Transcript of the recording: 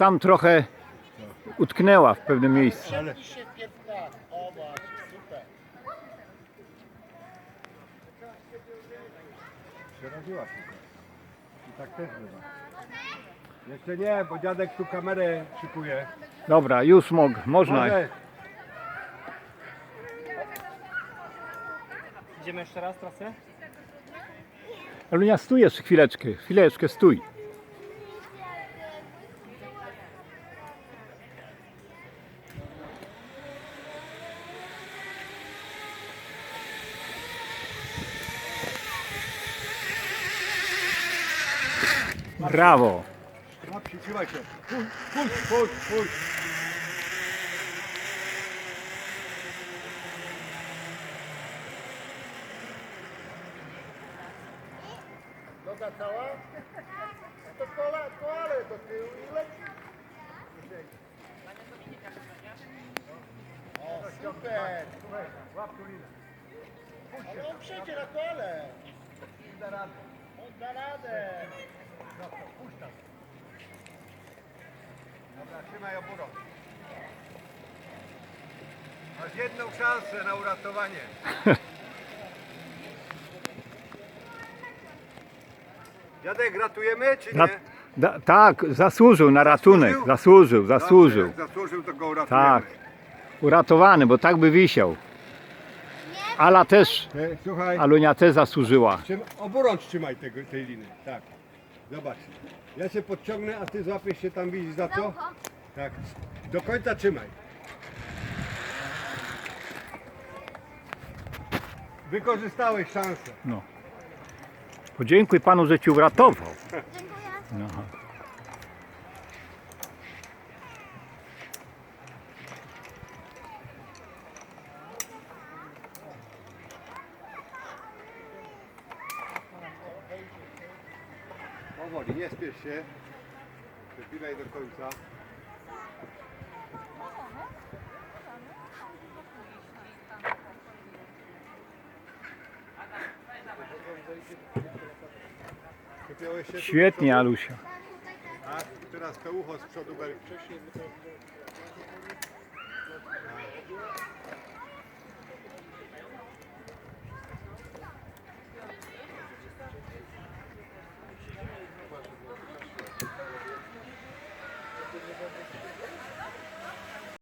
tam trochę utknęła w pewnym miejscu. Ale się 15. O właśnie, super. przeraziła się. I tak też bywa. Jeszcze nie, bo dziadek tu kamerę szykuje. Dobra, już mog, można. Może Idziemy jeszcze raz trasę? Alunia, stój jeszcze chwileczkę, chwileczkę, stój. Brawo. No, przytrzymaj się. Puść, puść, puść, puść. Noga cała? To kole, kole do tyłu i leci. O, super. Łap tu linę. Ale on przejdzie na kole. Da radę. Da radę. Dobra, puść tam. Dobra, trzymaj oburącz. Masz jedną szansę na uratowanie. Dziadek, ratujemy czy nie? Na, da, tak, zasłużył na ratunek, Zasłużył? zasłużył, zasłużył. Dobrze, jak zasłużył, to go uratujemy. Tak, uratowany, bo tak by wisiał. Ala też, E, Słuchaj, Alunia też zasłużyła. trzym, oburącz trzymaj tego, tej liny. Tak. Zobacz. Ja się podciągnę, a ty złapiesz się tam, widzisz za co? Tak. Do końca trzymaj. Wykorzystałeś szansę. No. Podziękuj panu, że ci uratował. No. Powoli, nie spiesz się. Przepilaj do końca. Przepiąłeś się tu do Świetnie? Alusia. Tak, teraz to ucho z przodu. ber-